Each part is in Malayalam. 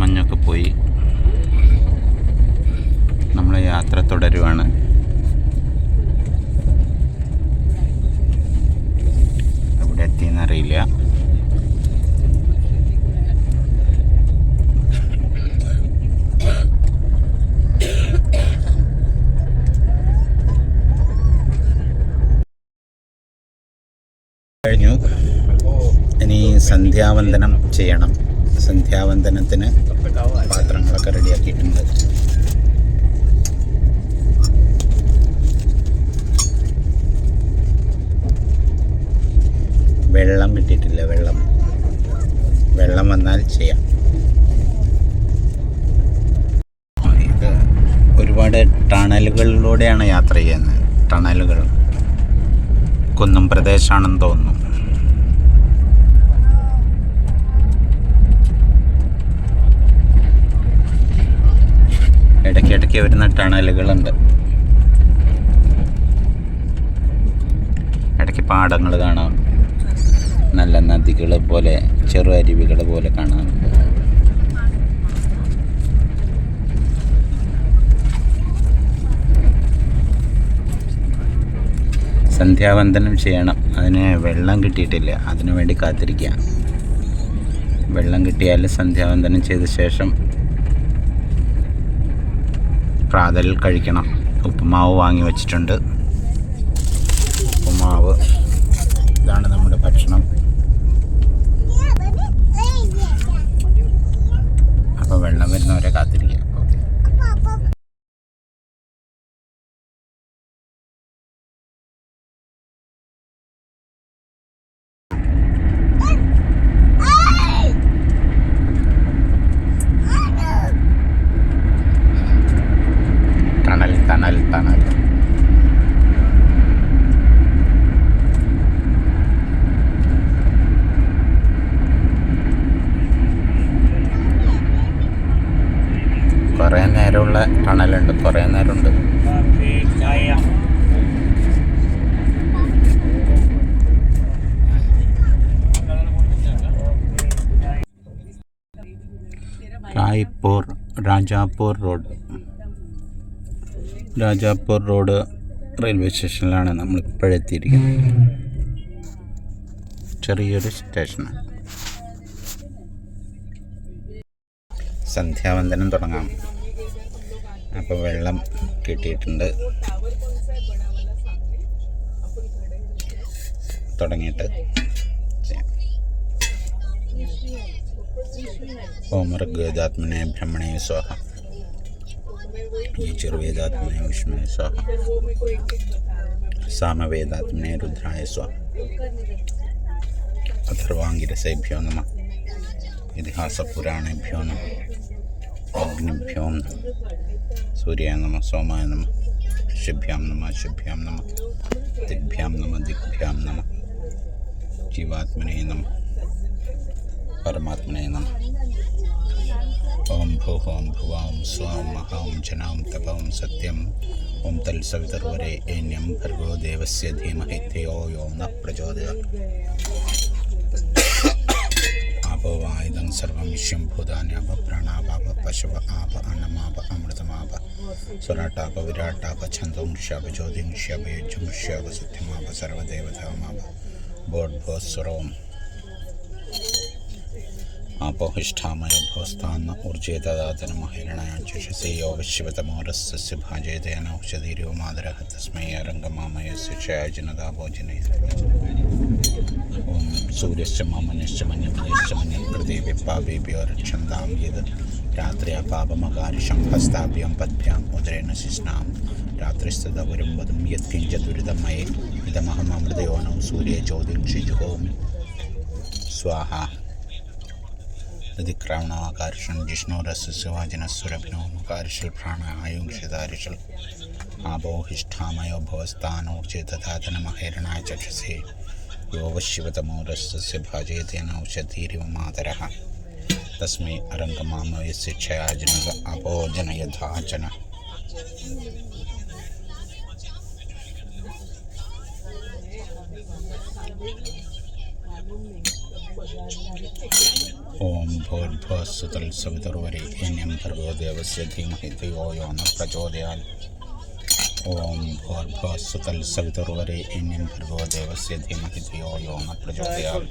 കോടമഞ്ഞൊക്കെ പോയി. നമ്മൾ യാത്ര തുടരുവാണ്. എവിടെ എത്തിയെന്നറിയില്ല കഴിഞ്ഞു. ഇനി സന്ധ്യാവന്ദനം ചെയ്യണം. സന്ധ്യാവന്ദനത്തിന് പാത്രങ്ങളൊക്കെ റെഡിയാക്കിയിട്ടുണ്ട്. വെള്ളം കിട്ടിയിട്ടില്ല വെള്ളം. വെള്ളം വന്നാൽ ചെയ്യാം. ഇത് ഒരുപാട് ടണലുകളിലൂടെയാണ് യാത്ര ചെയ്യുന്നത്. ടണലുകൾ. കുന്നും പ്രദേശമാണെന്ന് തോന്നുന്നു. ഇടയ്ക്കിടയ്ക്ക് വരുന്ന ടണലുകളുണ്ട്. ഇടയ്ക്ക് പാടങ്ങൾ കാണാം. നല്ല നദികൾ പോലെ ചെറു അരുവികൾ പോലെ കാണാം. സന്ധ്യാവന്ദനം ചെയ്യണം. അതിന് വെള്ളം കിട്ടിയിട്ടില്ല. അതിനു വേണ്ടി കാത്തിരിക്കുക വെള്ളം കിട്ടിയാൽ സന്ധ്യാവന്ദനം ചെയ്ത ശേഷം പ്രാതൽ കഴിക്കണം. ഉപ്പുമാവ് വാങ്ങി വച്ചിട്ടുണ്ട് ഉപ്പുമാവ് ഇതാണ് നമ്മുടെ ഭക്ഷണം അപ്പോൾ വെള്ളം വരുന്നവരെ കാത്തിരിക്കുക ഓക്കെ ടണൽ ടണൽ ടണൽ കുറേ നേരമുള്ള ടണലുണ്ട് കുറേ നേരമുണ്ട്. Raipur Rajapur road. Rajapur road railway സ്റ്റേഷനിലാണ് നമ്മൾ ഇപ്പോഴെത്തിയിരിക്കുന്നത് ചെറിയൊരു സ്റ്റേഷനാണ്. സന്ധ്യാവന്ദനം തുടങ്ങാം. അപ്പോൾ വെള്ളം കിട്ടിയിട്ടുണ്ട്. തുടങ്ങിയിട്ട് ചെയ്യാം. ഓം ബ്രഹ്മണേ സ്വാഹ. യജുർവേദാത്മനെ വിഷ്ണു സ്വാഹ. സാമവേദാത്മനെ രുദ്രായ സ്വാഹ. അഥർവാംഗിരസേഭ്യോ നമ. ഇതിഹാസപുരാണേഭ്യോ നമ. अग्निभ्यों सूर्याय नम सोमाय नम शिभ्यां नम शिभ्यां नम दिग्भ्यां नम दिग्भ्यां नम जीवात्मने नम परमात्मने नम ओम भू ओम ओं भुवां स्वां महां जनां सत्यम ओम तल तल्सवितर्वरे एन्यम भर्गो देवस्य धीमहि धियो यो नः प्रचोदयात् అపవాయుధం సర్వం శంభూధాన్యాప ప్రాణాపాప పశవ ఆప అన్నమాప అమృతమాప సురాటాప విరాటాప ఛందోంషాప జ్యోతింష్యాప యుజ్యంష్యాప సత్యమాప సర్వదేవతామాప బోడ్భోస్వరవం ആപോഹിഷ്ഠാമയ ഭവസ്ഥാന്ന ഊർജേതദാതനമ ഹിരണാചിഷസേ യോഗശിവതമോരസ്യ ഭാജയതേനൌഷധീരോ മാതരഃ തസ്മൈ അരംഗമാമയ ശിക്ഷയാജനതാഭോജന ഓം സൂര്യശ്ച മാമനശ്ച മഞ്ഞപ്രദേശ മഞ്ഞൽപ്രതി വിപ്പാബേപ്യോ രക്ഷന്താം യത്. രാത്രിയ പാപമകാരിഷം ഹസ്താഭ്യം പദ്ഭ്യാം ഉദരേണ ശിഷ്ണാം രാത്രിസ്ഥത വരുമ്പതും യത്കിഞ്ച ദുരിതമയെ. ഇതമഹം അമൃതയോനവും സൂര്യ ജ്യോതിം സ്വാഹ. अधिक्रमण आकर्षण जिष्णु रस सुवाजन प्राण आयुषिदारिषल आबोहिष्ठामयो भवस्थानोर्चेतधातन महिरणाय चक्षसे यो वशिवतमो रसस्य भाजयतेन औषधीरिव मातरः तस्मै अरङ्गमाम यस्य ഓം ഭൂർഭുവസ്സുതൽ സവിതുർവരേണ്യം ഭർഗോ ദേവസ്യ ധീമഹി ധിയോ യോ ന പ്രചോദയാൽ ഓം ഭൂർഭുവസ്സുതൽ സവിതുർവരേണ്യം ഭർഗോ ദേവസ്യ ധീമഹി ധിയോ യോ ന പ്രചോദയാൽ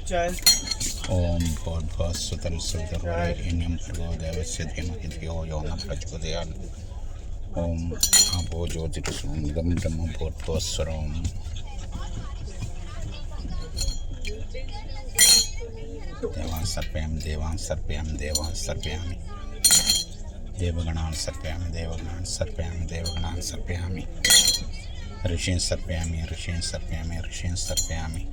ഓം ഭൂർഭുവസ്സുതൽ സവിതുർവരേണ്യം ഭർഗോ ദേവസ്യ ധീമഹി ധിയോ യോ ന പ്രചോദയാൽ ഓം അപോ ജ്യോതിർസുമിതം ബ്രഹ്മ ഭൂർഭുവസ്വരം देवां सर्पयामि देवा सर्पयामि देवां सर्पयामि। देवगणान् सर्पयामि देवगणान् सर्पयामि देवगणान् सर्पयामि। ऋषि सर्पयामि ऋषि सर्पयामि ऋषि सर्पयामि।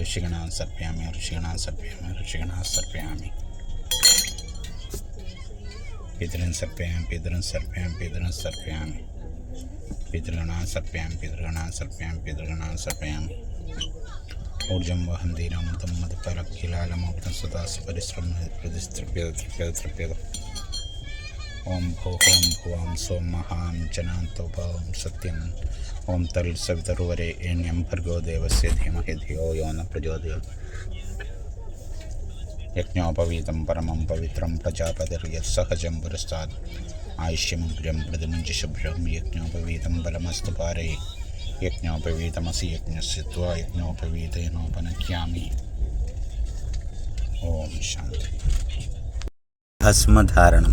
ऋषिगणान् सर्पयामि ऋषिगणान् सर्पयामि ऋषिगणान् सर्पयामि। पितृन् सर्पयामि पितृन् सर्पयामि पितृन् सर्पयामि। पितृगणान् सर्पयामि पितृगणान् सर्पयामि सर्पयाम सर्पयामि। ऊर्जं वहं धीरामृतं ترك إلى موطن سداسي परिश्रम प्रतिष्ठित ओम भो होम भुवां सोम महां जनान्तो भावं सत्यम् ओं तल् सवितरुवरे एण्यं भर्गो देवस्य धीमहि धियो यो न प्रचोदयात् यज्ञोपवीतं परमं पवित्रं प्रजापतिर्यत्सहजं पुरस्तात् आयुष्यमग्र्यं प्रतिमुञ्जशुभ्रं यज्ञोपवीतं बलमस्तु यज्ञोपवीतमसि यज्ञस्य त्वा यज्ञोपवीतेनोपनख्यामि ओम शांति। भस्म धारण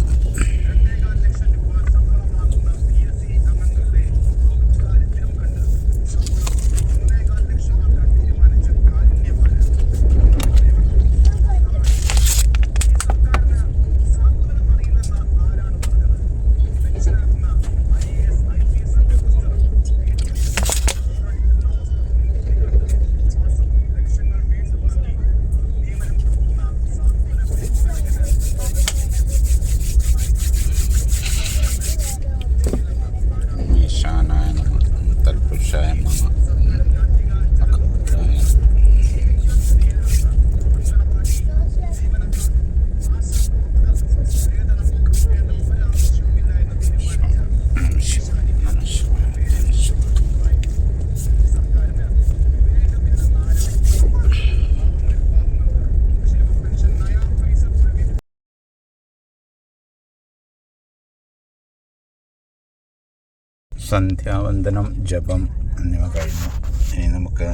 സന്ധ്യാവന്ദനം ജപം എന്നിവ കഴിഞ്ഞു. ഇനി നമുക്ക്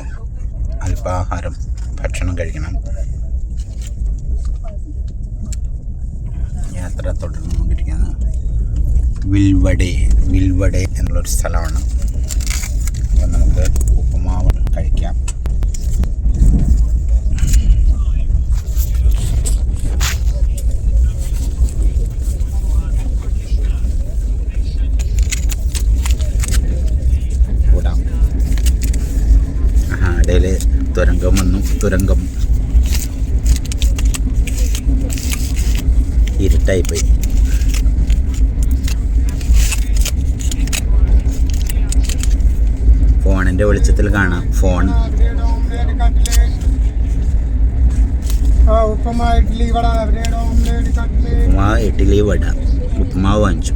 അല്പാഹാരം ഭക്ഷണം കഴിക്കണം. യാത്ര തുടർന്നുകൊണ്ടിരിക്കുന്നത് വിൽവടെ വിൽവടെ എന്നുള്ളൊരു സ്ഥലമാണ്. അപ്പോൾ നമുക്ക് ഉപ്പുമാവ് കഴിക്കാം. തുരങ്കം ഇരുട്ടായി പോയി ഫോണിന്റെ വെളിച്ചത്തിൽ കാണാം. ഫോൺ. ഉപ്പമാ ഇഡ്ഡലി വട ഉപ്പമാ ഇഡ്ലി കട്ട്ലേറ്റ് ഉപ്പുമാവ് ഇഡ്ഡലി വട. ഉപ്പുമാവ് വാങ്ങിച്ചു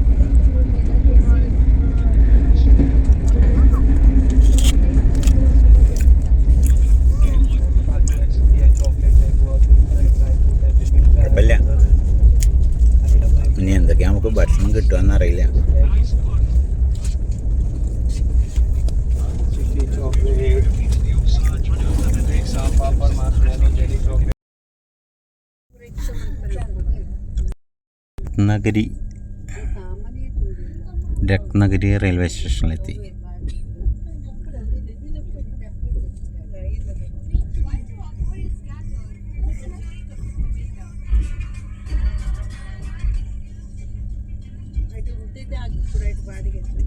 കുഴപ്പമില്ല ഇനി എന്തൊക്കെയാ നമുക്ക് ഭക്ഷണം കിട്ടുമെന്ന് അറിയില്ല രത്നഗിരി രത്നഗിരി റെയിൽവേ സ്റ്റേഷനിലെത്തി പാടിക്കുന്നു